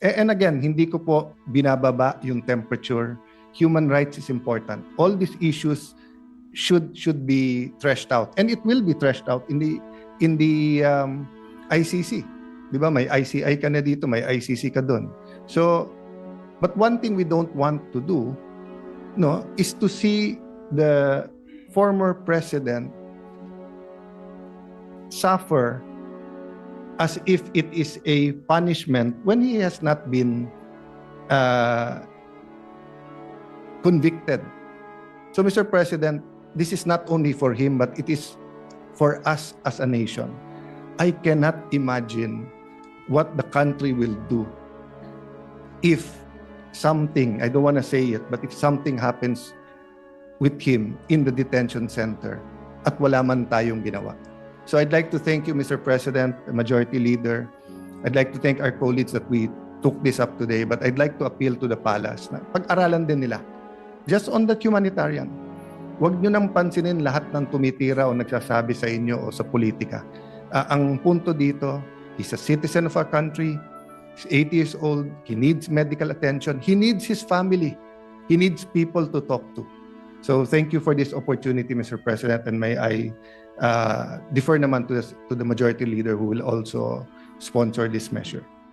And again, hindi ko po binababa yung temperature. Human rights is important. All these issues should should be threshed out and it will be threshed out in the in the um, ICC. 'Di ba? May ICI ka na dito, may ICC ka doon. So but one thing we don't want to do no is to see the former president suffer as if it is a punishment when he has not been uh, convicted. So, Mr. President, this is not only for him, but it is for us as a nation. I cannot imagine what the country will do if something, I don't want to say it, but if something happens with him in the detention center at wala man tayong ginawa. So I'd like to thank you, Mr. President, Majority Leader. I'd like to thank our colleagues that we took this up today, but I'd like to appeal to the palace na pag-aralan din nila. Just on that humanitarian. Huwag nyo nang pansinin lahat ng tumitira o nagsasabi sa inyo o sa politika. Ah, ang punto dito, he's a citizen of our country, he's 80 years old, he needs medical attention, he needs his family, he needs people to talk to. So thank you for this opportunity, Mr. President, and may I uh, defer naman to the, to the majority leader who will also sponsor this measure.